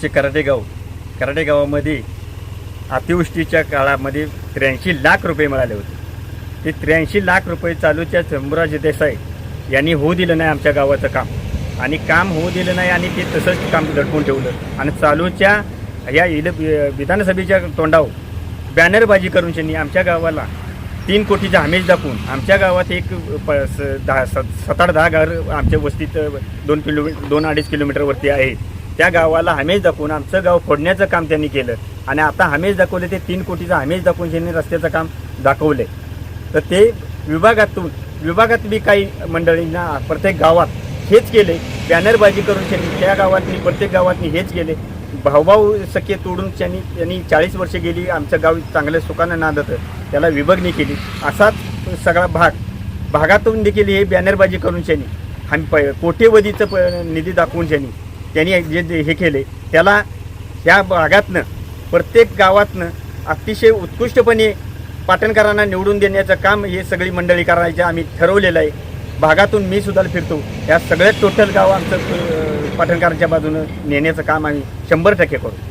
आमचे कराडेगाव कराडेगावामध्ये कराटे गावामध्ये अतिवृष्टीच्या काळामध्ये त्र्याऐंशी लाख रुपये मिळाले होते. ते त्र्याऐंशी लाख रुपये चालूच्या शंभूराज देसाई यांनी होऊ दिलं नाही आमच्या गावाचं काम. आणि काम होऊ दिलं नाही आणि ते तसंच काम दडपून ठेवलं. आणि चालूच्या या इल विधानसभेच्या तोंडावर बॅनरबाजी करून त्यांनी आमच्या गावाला तीन कोटीचा हमेश दाखवून आमच्या गावात एक प स- दहा सात सात आठ दहा घर आमच्या वस्तीत दोन किलोमी दोन अडीच किलोमीटरवरती आहे. त्या गावाला हमेश दाखवून आमचं गाव फोडण्याचं काम त्यांनी केलं. आणि आता हमेश दाखवले ते तीन कोटीचं हमेश दाखवून त्यांनी रस्त्याचं काम दाखवले. तर ते विभागातून विभागात बी काही मंडळींना प्रत्येक गावात हेच केले. बॅनरबाजी करून त्यांनी त्या गावातनी प्रत्येक गावातनी हेच केले. भाऊभाऊ सखे तोडून त्यांनी त्यांनी चाळीस वर्षे गेली आमचं गाव चांगलं सुखानं नांदतं. त्याला विभागणी केली. असाच सगळा भाग भागातून देखील हे बॅनरबाजी करून त्यांनी आणि प कोटेवधीचं प निधी दाखवून त्यांनी त्यांनी जे जे हे केले त्याला ह्या भागातनं प्रत्येक गावातनं अतिशय उत्कृष्टपणे पाटणकरांना निवडून देण्याचं काम हे सगळी मंडळी करायचं आम्ही ठरवलेलं आहे. भागातून मी सुद्धा फिरतो. या सगळ्यात टोटल गाव आमचं पाटणकरांच्या बाजूनं नेण्याचं काम आम्ही शंभर टक्के करू.